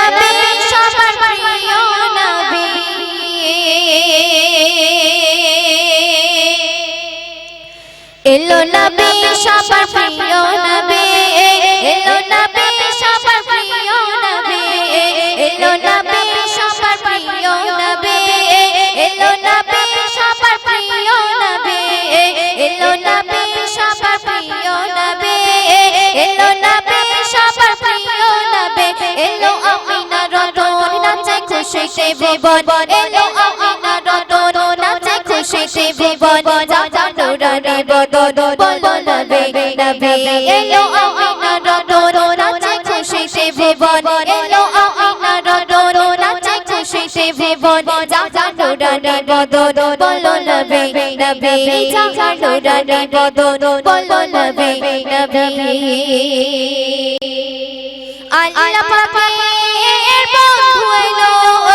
যাবে সবার প্রিয় নবী। এলো নবী সবার প্রিয় নবী। ভুবন এলো আমিনা রতন, নাচে খুশিতে ভুবন যা নুরানি বদন বলো নবী নবী এলো আমিনা রতন, নাচে খুশিতে ভুবন, এলো আমিনা রতন, নাচে খুশিতে ভুবন যা নুরানি বদন বলো নবী নবী যা নুরানি বদন বলো নবী নবী আল্লাহ পাকের বন্ধু এলো।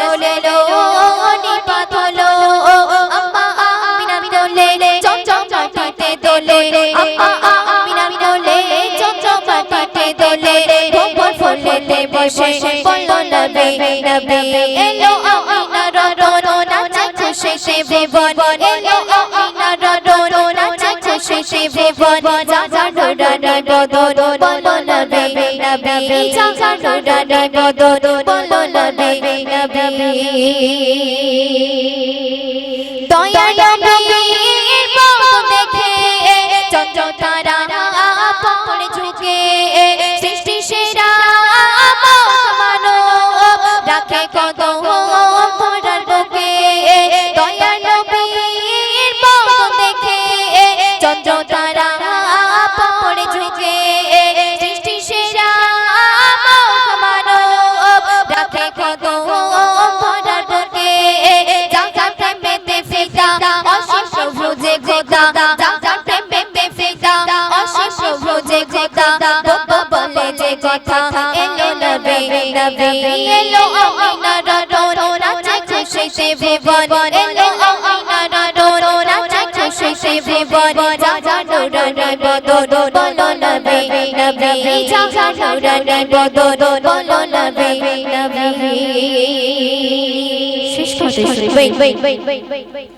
রাসূল এলো নিপাত হলো আম্মা আমিনা দোলে চমচম মাটিতে দোলে আম্মা আমিনা দোলে চমচম মাটিতে দোলে ভোর ফুলেতে বসে বলল নবী নবী এলো আমিনা ররন নাচে খুশিতে ভুবন এলো আমিনা ররন খুশিতে ভুবন বলো নবী নবী বলো নবী নবী দয়া ফিদা অশেষ ভুজে গোদা জাগা প্রেমেতে ফিদা অশেষ ভুজে গোদা বব বলে যে কথা এলো নবী নবী এলো আমিনা ররন নাচে খুশিতে ভুবন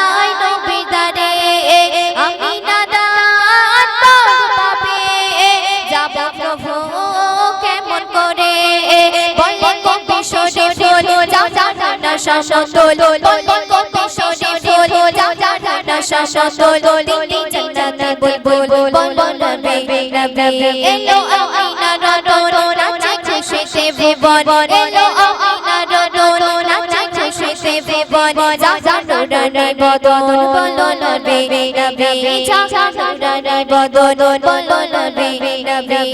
বদন বদন নবী নবী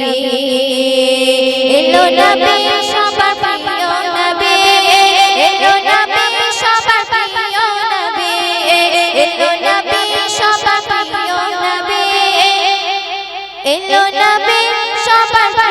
নবী এলো সবার